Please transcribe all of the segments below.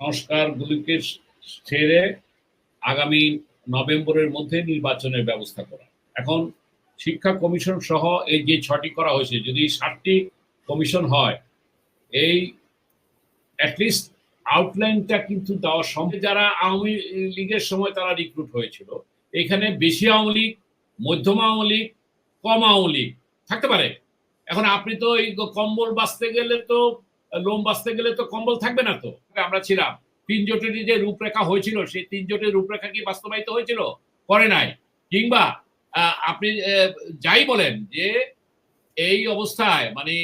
সংস্কারগুলিকে ছেড়ে আগামী নভেম্বরের মধ্যে নির্বাচনের ব্যবস্থা করা। এখন শিক্ষা কমিশন সহ এই যে ছটি করা হয়েছে, যদি ষাটটি কমিশন হয়, এই অ্যাটলিস্ট আউটলাইনটা কিন্তু দেওয়া সম্ভব। যারা আওয়ামী লীগের সময় তারা রিক্রুট হয়েছিল, এখানে বেশি আওয়ামী লীগ, মধ্যম আওয়ামী লীগ, কম আওয়ামী লীগ থাকতে পারে। এখন আপনি তো এই কম্বল বাঁচতে গেলে তো লোম বাঁচতে গেলে তো কম্বল থাকবে না তো। আমরা ছিলাম। তিন জোটের যে রূপরেখা হয়েছিল, সেই তিন জোটের রূপরেখা কি বাস্তবায়িত হয়েছিল? করে নাই। কিংবা আপনি যাই বলেন যে এই অবস্থায় মানে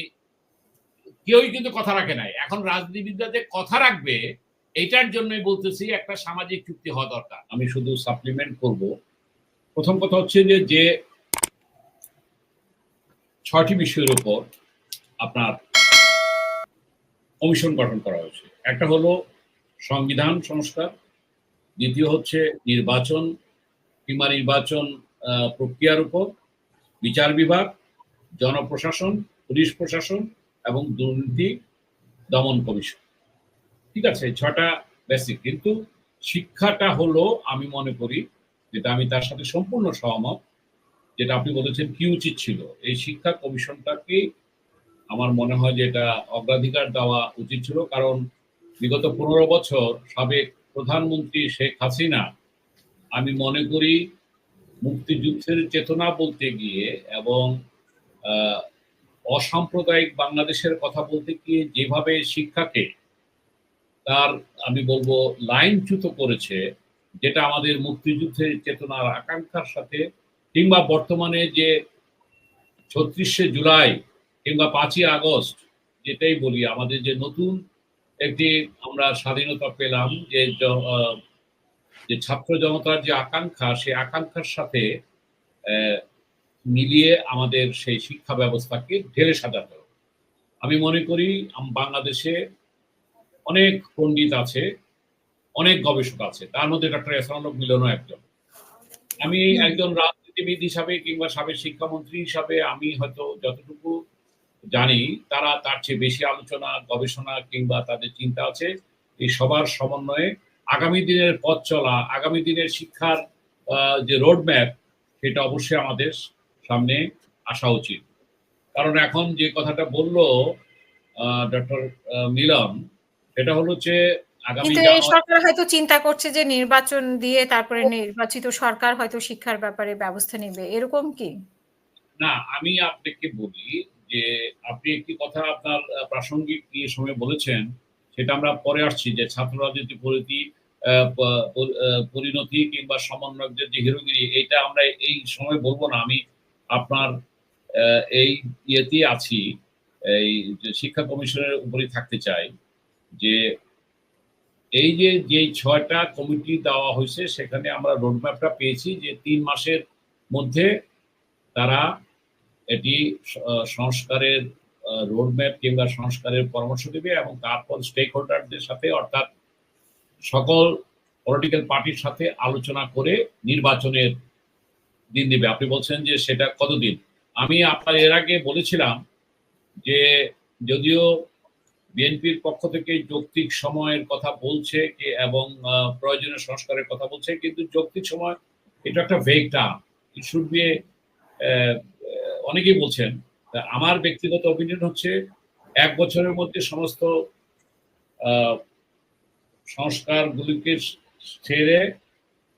কেউই কিন্তু কথা রাখে নাই। এখন রাজনীতিবিদরা যে কথা রাখবে, এটার জন্যই বলতেছি একটা সামাজিক চুক্তি হওয়া দরকার। আমি শুধু সাপ্লিমেন্ট করব। প্রথম কথা হচ্ছে যে যে ছয়টি বিষয়ের উপর আপনার কমিশন গঠন করা হয়েছে। একটা হলো সংবিধান সংস্কার, দ্বিতীয় হচ্ছে নির্বাচন, কিংবা নির্বাচন প্রক্রিয়ার উপর বিচার বিভাগ, জনপ্রশাসন, পুলিশ প্রশাসন এবং দুর্নীতি দমন কমিশন। ঠিক আছে, ছটা বেসিক, কিন্তু শিক্ষাটা হলো, আমি মনে করি, যেটা আমি তার সাথে সম্পূর্ণ সহমত, যেটা আপনি বলেছেন কি উচিত ছিল, এই শিক্ষা কমিশনটাকে আমার মনে হয় যে এটা অগ্রাধিকার দেওয়া উচিত ছিল, কারণ বিগত পনেরো বছর সাবেক প্রধানমন্ত্রী শেখ হাসিনা, আমি মনে করি মুক্তিযুদ্ধের চেতনা বলতে গিয়ে এবং অসাম্প্রদায়িক বাংলাদেশের কথা বলতে গিয়ে যেভাবে শিক্ষাকে তার, আমি বলব, লাইনচ্যুত করেছে, যেটা আমাদের মুক্তিযুদ্ধের চেতনার আকাঙ্ক্ষার সাথে, কিংবা বর্তমানে যে ছত্রিশে জুলাই কিংবা পাঁচই আগস্ট যেটাই বলি আমাদের যে নতুন একটি আমরা স্বাধীনতা পেলাম যে যে ছাত্র জনতার যে আকাঙ্ক্ষা সেই আকাঙ্ক্ষার সাথে মিলিয়ে আমাদের সেই শিক্ষা ব্যবস্থাকে ঢেলে সাজাতে হবে আমি মনে করি বাংলাদেশে অনেক পণ্ডিত আছে অনেক গবেষক আছে তার মধ্যে ডক্টর এসানুল মিলনও একজন। আমি একজন রাজনীতিবিদ হিসাবে কিংবা সাবেক শিক্ষামন্ত্রী হিসাবে আমি হয়তো যতটুকু জানি তারা তার চেয়ে বেশি আলোচনা গবেষণা কিংবা তাদের চিন্তা আছে। এই সবার সমন্বয়ে আগামী দিনের পথ চলা আগামী দিনের শিক্ষার যে রোডম্যাপ সেটা অবশ্যই আমাদের সামনে আসা উচিত। কারণ এখন যে কথাটা বলল ডক্টর মিলন সেটা হলো যে আগামী কিন্তু এই সরকার হয়তো চিন্তা করছে যে নির্বাচন দিয়ে তারপরে নির্বাচিত সরকার হয়তো শিক্ষার ব্যাপারে ব্যবস্থা নেবে। এরকম কি? না আমি আপনাকে বলি যে আপনি একটি কথা আপনার প্রাসঙ্গিক এই সময় বলেছেন, সেটা আমরা পরে আসছি যে ছাত্র রাজনীতি পরিণতি পরিণতি কিংবা সমন্বয়কদের যে হিরোগিরি, এইটা আমরা এই সময় বলব না। আমি আপনার এই ইয়েতে আছি, এই যে শিক্ষা কমিশনের উপরই থাকতে চাই যে এই যে যে ছয়টা কমিটি দেওয়া হয়েছে, সেখানে আমরা রোডম্যাপটা পেয়েছি যে তিন মাসের মধ্যে তারা এটি সংস্কারের রোডম্যাপ কিংবা সংস্কারের পরামর্শ দেবে এবং তারপর স্টেক হোল্ডারদের সাথে অর্থাৎ সকল পলিটিক্যাল পার্টির সাথে আলোচনা করে নির্বাচনের দিন দিবে। আপনি বলছেন যে সেটা কতদিন? আমি আপনার এর আগে বলেছিলাম যে যদিও বিএনপির পক্ষ থেকে যৌক্তিক সময়ের কথা বলছে এবং প্রয়োজনীয় সংস্কারের কথা বলছে, কিন্তু যৌক্তিক সময় এটা একটা vague term it should be অনেকেই বলছেন আমার ব্যক্তিগত অপিনিয়ন হচ্ছে এক বছরের মধ্যে সমস্ত সংস্কারগুলিকে ছেড়ে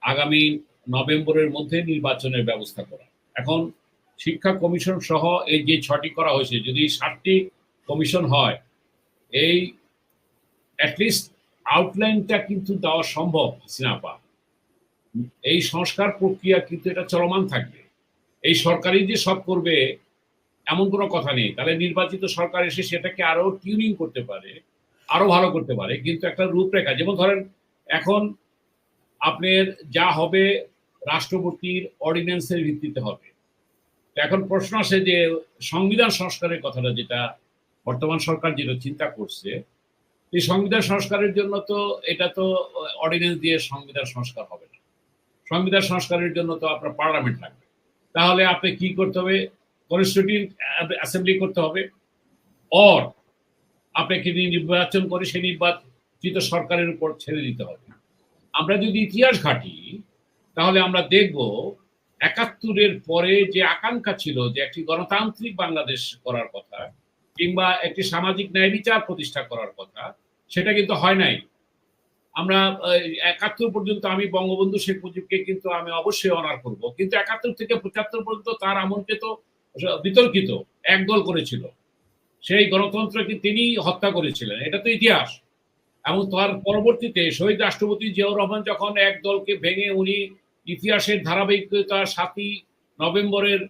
আগামী নভেম্বরের মধ্যে নির্বাচনের ব্যবস্থা করা। এখন শিক্ষা কমিশন সহ এই যে ছটি করা হয়েছে, যদি ষাটটি কমিশন হয়, এই অ্যাটলিস্ট আউটলাইনটা কিন্তু দেওয়া সম্ভব, সিনাপা। এই সংস্কার প্রক্রিয়া কিন্তু এটা চলমান থাকবে। এই সরকারই যে সব করবে, এমন কোনো কথা নেই। তাহলে নির্বাচিত সরকার এসে সেটাকে আরও টিউনিং করতে পারে, আরও ভালো করতে পারে। কিন্তু একটা রূপরেখা, যেমন ধরেন এখন আপনার যা হবে রাষ্ট্রপতির অর্ডিন্যান্সের ভিত্তিতে হবে। এখন প্রশ্ন আসে যে সংবিধান সংস্কারের কথাটা যেটা বর্তমান সরকার যেটা চিন্তা করছে, এই সংবিধান সংস্কারের জন্য তো এটা তো অর্ডিন্যান্স দিয়ে সংবিধান সংস্কার হবে না। সংবিধান সংস্কারের জন্য তো আপনার পার্লামেন্ট লাগবে। তাহলে আপনি কি করতে হবে? কনস্টিটিউটিভ অ্যাসেম্বলি করতে হবে। অর আপনাকে নির্বাচন করে, সেই নির্বাচন চিত সরকারের উপর ছেড়ে দিতে হবে। আমরা যদি ইতিহাস ঘাঁটি, তাহলে আমরা দেখব একাত্তরের পরে যে আকাঙ্ক্ষা ছিল যে একটি গণতান্ত্রিক বাংলাদেশ করার কথা, কিংবা একটি সামাজিক ন্যায় বিচার প্রতিষ্ঠা করার কথা, সেটা কিন্তু হয় নাই। আমরা একাত্তর পর্যন্ত আমি বঙ্গবন্ধু শেখ মুজিবকে কিন্তু আমি অবশ্যই অনার করব। কিন্তু একাত্তর থেকে পঁচাত্তর পর্যন্ত তার আমলকে তো বিতর্কিত, একদল করেছিল। সেই গণতন্ত্রকে তিনি হত্যা করেছিলেন। এটা তো ইতিহাস। এবং তার পরবর্তীতে শহীদ রাষ্ট্রপতি জিয়াউর রহমান যখন এক দলকে ভেঙে উনি ইতিহাসের ধারাবাহিকতা সাতই নভেম্বরের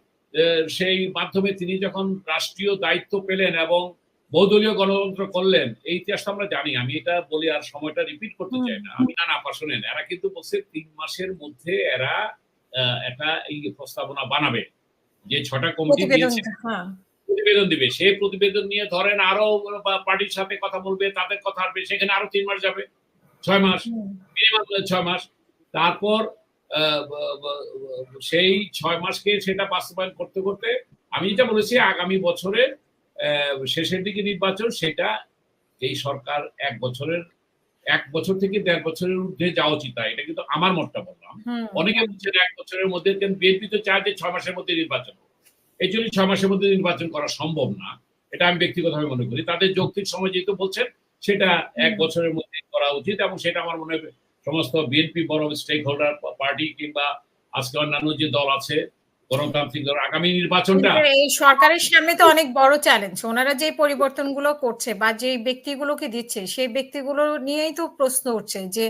সেই মাধ্যমে তিনি যখন রাষ্ট্রীয় দায়িত্ব পেলেন এবং বহুদলীয় গণতন্ত্র করলেন এই ইতিহাসটা আমরা জানি। আমি এটা বলি আর সময়টা রিপিট করতে চাই না। আমি না না শোনেন এরা কিন্তু বলছে তিন মাসের মধ্যে এরা একটা এই প্রস্তাবনা বানাবে। যে ছটা কমিটি দিয়েছে প্রতিবেদন দিবে। সেই প্রতিবেদন নিয়ে ধরেন আরও পার্টির সাথে কথা বলবে তাদের কথা আসবে সেখানে আরও তিন মাস যাবে ছয় মাস মিনিমাম ছয় মাস। তারপর সেই ছয় মাসকে সেটা বাস্তবায়ন করতে করতে আমি যেটা বলেছি আগামী বছরের শেষের দিকে নির্বাচন সেটা এই সরকার এক বছরের এক বছর থেকে দেড় বছরের ঊর্ধ্বে যাওয়া উচিত এটা কিন্তু আমার মতটা বললাম। অনেকে বলছেন এক বছরের মধ্যে বিএনপি তো চায় যে ছয় মাসের মধ্যে নির্বাচন এই জন্য ছয় মাসের মধ্যে নির্বাচন করা সম্ভব না। এটা আমি ব্যক্তিগতভাবে মনে করি। তাদের যৌক্তিক সময় যেহেতু বলছেন সেটা এক বছরের মধ্যে করা উচিত এবং সেটা আমার মনে হয় সমস্ত বিএনপি বড় স্টেক হোল্ডার পার্টি কিংবা আজকে অন্যান্য যে দল আছে গণতান্ত্রিক আগামী নির্বাচনটা এই সরকারের সামনে তো অনেক বড় চ্যালেঞ্জ ওনারা যে পরিবর্তনগুলো করছে বা যে ব্যক্তিগুলোকে দিচ্ছে সেই ব্যক্তিগুলো নিয়েই তো প্রশ্ন উঠছে যে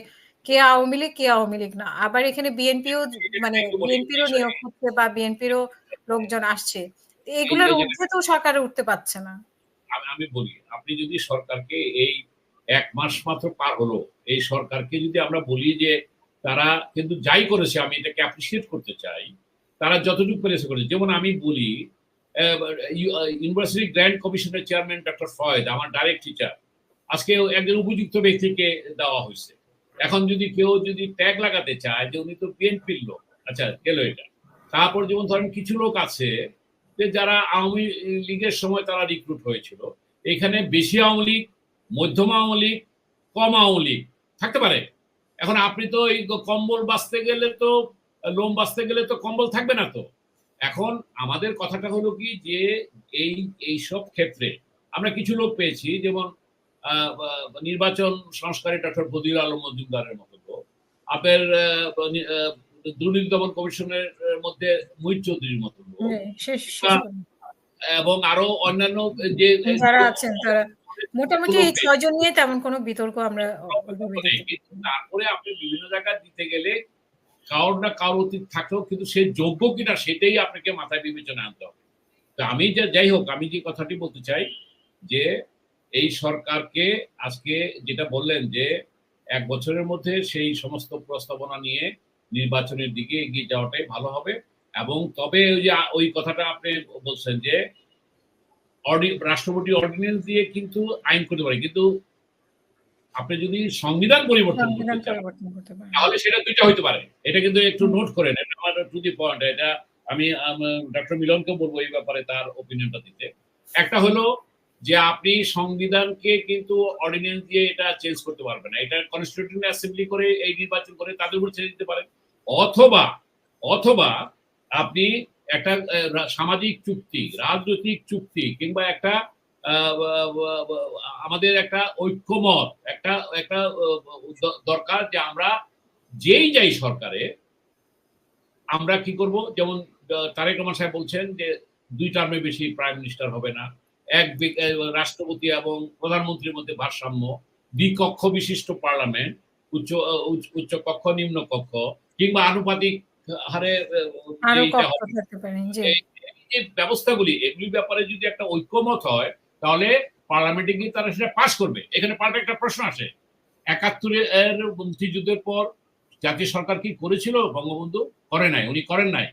কে আওয়ামী লীগ কে আওয়ামী লীগ না। আবার এখানে বিএনপিও মানে বিএনপিরও নিয়োগ হচ্ছে বা বিএনপিরও লোকজন আসছে। এগুলোর ঊর্ধ্বে তো সরকার উঠতে পারছে না। আমি বলি আপনি যদি সরকারকে এই এক মাস মাত্র পার হলো এই সরকারকে যদি আমরা বলি যে তারা কিন্তু যাই করেছে আমি এটাকে অ্যাপ্রিসিয়েট করতে চাই তারা যতটুকু পেরেছে করেছে। যেমন আমি বলি ইউনিভার্সিটি গ্র্যান্ড কমিশনের চেয়ারম্যান ডক্টর ফয়েদ আমার ডাইরেক্ট টিচার আজকে একজন উপযুক্ত ব্যক্তিকে দেওয়া হয়েছে। এখন যদি কেউ যদি ট্যাগ লাগাতে চায় যে উনি তো বিএনপির লোক আচ্ছা গেল এটা। তারপর যেমন ধরেন কিছু লোক আছে যে যারা আওয়ামী লীগের সময় তারা রিক্রুট হয়েছিল, এখানে বেশি আওয়ামী লীগ, মধ্যম আওয়ামী লীগ, কম আওয়ামী লীগ, থাকতে পারে। এখন আপনি তো এই কম্বল বাঁচতে গেলে তো লোম বাঁচতে গেলে তো কম্বল থাকবে না তো। এখন আমাদের কথাটা হলো কি যে এই এই সব ক্ষেত্রে আমরা কিছু লোক পেয়েছি যেমন নির্বাচন সংস্কারে ডক্টর বদির আলম মজুমদারের মতো লোক আপনার দুর্নীতি দমন কমিশনের মধ্যে মহিত চৌধুরীর মতো লোক। এবং আরও অন্যান্য যে যারা আছেন তারা মোটামুটি এই ছয়জন নিয়ে তেমন কোনো বিতর্ক আমরা তারপরে আপনি বিভিন্ন জায়গায় দিতে গেলে কারোর না কারোর অতীত থাকলেও কিন্তু সে যোগ্য কিনা সেটাই আপনাকে মাথায় বিবেচনা আনতে হবে। তো আমি যা যাই হোক, আমি যে কথাটি বলতে চাই যে এই সরকারকে আজকে যেটা বললেন যে এক বছরের মধ্যে সেই সমস্ত প্রস্তাবনা নিয়ে নির্বাচনের দিকে এগিয়ে যাওয়াটাই ভালো হবে এবং তবে ওই যে ওই কথাটা আপনি বলছেন যে রাষ্ট্রপতি অর্ডিনেন্স দিয়ে কিন্তু আইন করতে পারে। কিন্তু আপনি যদি সংবিধান পরিবর্তন করতে চান তাহলে সেটা দুইটা হইতে পারে। এটা কিন্তু একটু নোট করেন এটা আমার টু দি পয়েন্ট এটা আমি ডক্টর মিলনকে বলব এই ব্যাপারে তার ওপিনিয়নটা দিতে। একটা হলো যে আপনি সংবিধানকে কিন্তু অর্ডিনেন্স দিয়ে এটা চেঞ্জ করতে পারবেন না। এটা কনস্টিটিউশন অ্যাসেম্বলি করে এই নির্বাচন করে তাদের উপর ছেড়ে দিতে পারেন। অথবা অথবা আপনি একটা সামাজিক চুক্তি রাজনৈতিক চুক্তি কিংবা একটা আমাদের একটা ঐক্যমত একটা একটা দরকার যে আমরা যেই যাই সরকারে আমরা কি করব? যেমন তারেক রহমান সাহেব বলছেন যে দুই টার্মে বেশি প্রাইম মিনিস্টার হবে না। এক রাষ্ট্রপতি এবং প্রধানমন্ত্রীর মধ্যে ভারসাম্য দ্বিকক্ষ বিশিষ্ট পার্লামেন্ট উচ্চ উচ্চ কক্ষ নিম্ন কক্ষ কিংবা আনুপাতিক হারে এই ব্যবস্থাগুলি এগুলির ব্যাপারে যদি একটা ঐক্যমত হয় তাহলে পার্লামেন্টে গিয়ে তারা সেটা পাশ করবে। এখানে পাল্টা একটা প্রশ্ন আসে। একাত্তরের মুক্তিযুদ্ধের পর জাতীয় সরকার কি করেছিল বঙ্গবন্ধু? করে নাই, উনি করেন নাই।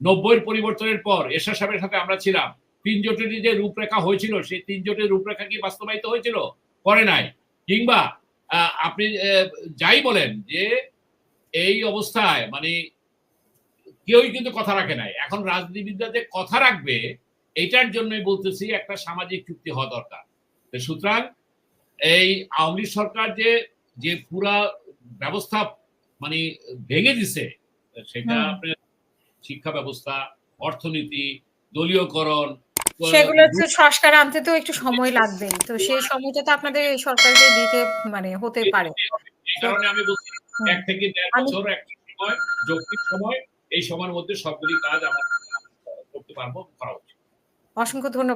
নব্বইয়ের পরিবর্তনের পর এরশাদ সাহেবের সাথে আমরা ছিলাম। তিন জোটের যে রূপরেখা হয়েছিল, সেই তিন জোটের রূপরেখা কি বাস্তবায়িত হয়েছিল? করে নাই। কিংবা আপনি যাই বলেন যে এই অবস্থায় মানে কেউই কিন্তু কথা রাখে নাই। এখন রাজনীতিবিদরা যে কথা রাখবে এটার জন্যই বলতেছি একটা সামাজিক চুক্তি হওয়া দরকার। সুতরাং এই আওয়ামী লীগ সরকার যে যে পুরা ব্যবস্থা মানে ভেঙে দিছে সেটা আপনার শিক্ষা ব্যবস্থা অর্থনীতি দলীয়করণ সেগুলো হচ্ছে সংস্কার আনতে তো একটু সময় লাগবে। তো সেই সময়টা তো আপনাদের এই সরকারকে দিতে মানে হতে পারে। এই কারণে আমি বলছি। এক থেকে দেড় বছর একটা সময় যৌক্তিক সময় এই সময়ের মধ্যে সবগুলি কাজ আমরা করতে পারব করা উচিত। অসংখ্য ধন্যবাদ।